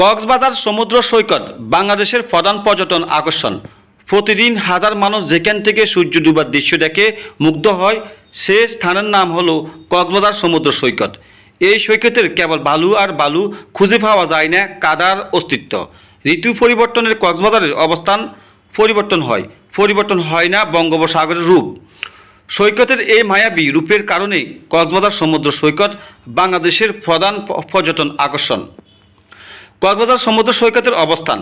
কক্সবাজার সমুদ্র সৈকত বাংলাদেশের প্রধান পর্যটন আকর্ষণ। প্রতিদিন হাজার মানুষ যেখান থেকে সূর্য ডুবার দৃশ্য দেখে মুগ্ধ হয়, সে স্থানের নাম হলো কক্সবাজার সমুদ্র সৈকত। এই সৈকতের কেবল বালু আর বালু খুঁজে পাওয়া যায় না, কাদার অস্তিত্ব। ঋতু পরিবর্তনের কক্সবাজারের অবস্থান পরিবর্তন হয় পরিবর্তন হয় না বঙ্গোপসাগরের রূপ। সৈকতের এই মায়াবী রূপের কারণে কক্সবাজার সমুদ্র সৈকত বাংলাদেশের প্রধান পর্যটন আকর্ষণ। কক্সবাজার সমুদ্র সৈকতের অবস্থান।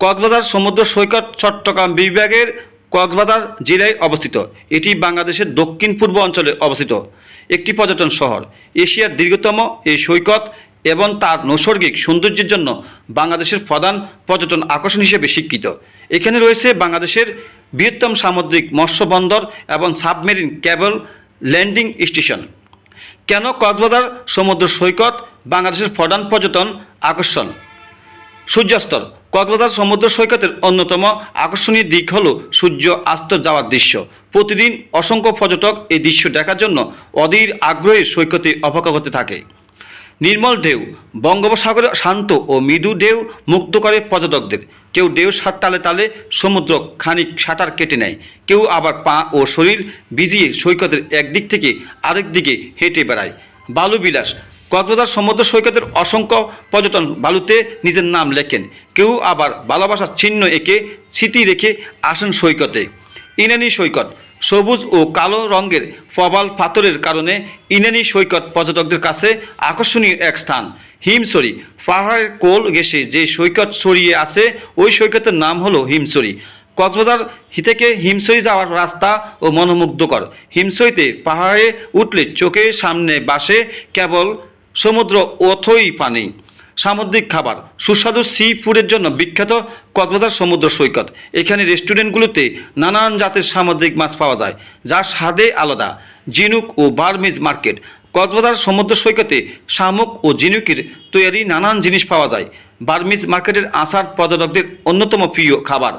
কক্সবাজার সমুদ্র সৈকত চট্টগ্রাম বিভাগের কক্সবাজার জেলায় অবস্থিত। এটি বাংলাদেশের দক্ষিণ পূর্ব অঞ্চলে অবস্থিত। একটি পর্যটন শহর। এশিয়ার দীর্ঘতম এই সৈকত এবং তার নৈসর্গিক সৌন্দর্যের জন্য বাংলাদেশের প্রধান পর্যটন আকর্ষণ হিসেবে স্বীকৃত। এখানে রয়েছে বাংলাদেশের বৃহত্তম সামুদ্রিক মৎস্য বন্দর এবং সাবমেরিন ক্যাবল ল্যান্ডিং স্টেশন। কেন কক্সবাজার সমুদ্র সৈকত বাংলাদেশের প্রধান পর্যটন আকর্ষণ? সূর্যাস্তর। কক্সবাজার সমুদ্র সৈকতের অন্যতম আকর্ষণীয় দিক হল সূর্য আস্ত যাওয়ার দৃশ্য। প্রতিদিন অসংখ্য পর্যটক এই দৃশ্য দেখার জন্য অধীর আগ্রহে সৈকতে অপেক্ষা করতে থাকে। নির্মল ঢেউ, বঙ্গোপসাগরে শান্ত ও মৃদু ঢেউ মুক্ত করে পর্যটকদের। কেউ ঢেউ সাত তালে তালে সমুদ্র খানিক সাঁতার কেটে নেয়। কেউ আবার পা ও শরীর ভিজিয়ে সৈকতের একদিক থেকে আরেক দিকে হেঁটে বেড়ায়। বালু বিলাস কক্সবাজার সমুদ্র সৈকতের অসংখ্য পর্যটন বালুতে নিজের নাম লেখেন। কেউ আবার ভালোবাসার চিহ্ন এঁকে স্মৃতি রেখে আসেন সৈকতে। ইনানি সৈকত সবুজ ও কালো রঙের প্রবাল পাথরের কারণে ইনানি সৈকত পর্যটকদের কাছে আকর্ষণীয় এক স্থান। হিমসরি পাহাড়ের কোল ঘেঁষে যে সৈকত ছড়িয়ে আছে, ওই সৈকতের নাম হলো হিমসরি কক্সবাজার থেকে হিমছড়ি যাওয়ার রাস্তা ও মনোমুগ্ধকর। হিমছড়িতে পাহাড়ে উঠলে চোখের সামনে বাসে কেবল সমুদ্র অথই পানি। সামুদ্রিক খাবার, সুস্বাদু সি ফুডের জন্য বিখ্যাত কক্সবাজার সমুদ্র সৈকত। এখানে রেস্টুরেন্টগুলোতে নানান জাতের সামুদ্রিক মাছ পাওয়া যায়, যা স্বাদে আলাদা। জিনুক ও বার্মিজ মার্কেট, কক্সবাজার সমুদ্র সৈকতে শামুক ও জিনুকের তৈরি নানান জিনিস পাওয়া যায়। বার্মিজ মার্কেটের আসার পর্যটকদের অন্যতম প্রিয় খাবার।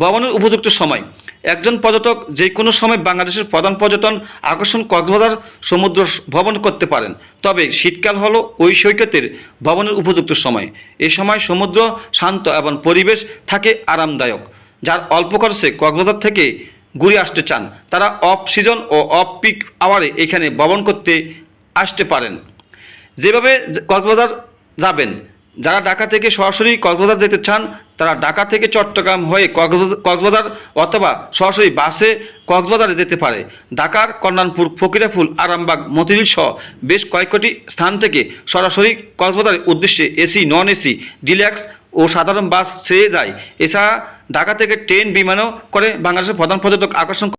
ভ্রমণের উপযুক্ত সময় একজন পর্যটক যে কোনো সময় বাংলাদেশের প্রধান পর্যটন আকর্ষণ কক্সবাজার সমুদ্র ভ্রমণ করতে পারেন। তবে শীতকাল হল ওই সৈকতের ভ্রমণের উপযুক্ত সময়। এ সময় সমুদ্র শান্ত এবং পরিবেশ থাকে আরামদায়ক। যার অল্প খরচে কক্সবাজার থেকে ঘুরে আসতে চান, তারা অফ সিজন ও অফ পিক আওয়ারে এখানে ভ্রমণ করতে আসতে পারেন। যেভাবে কক্সবাজার যাবেন যারা ঢাকা থেকে সরাসরি কক্সবাজার যেতে চান, তারা ঢাকা থেকে চট্টগ্রাম হয়ে কক্সবাজার অথবা সরাসরি বাসে কক্সবাজারে যেতে পারে। ঢাকার কল্যাণপুর ফকিরাফুল আরামবাগ, মতিঝিল সহ বেশ কয়েকটি স্থান থেকে সরাসরি কক্সবাজারের উদ্দেশ্যে এসি, নন এসি ডিল্যাক্স ও সাধারণ বাস ছেড়ে যায়। এছাড়া ঢাকা থেকে ট্রেন বিমানও করে বাংলাদেশের প্রধান পর্যটক আকর্ষণ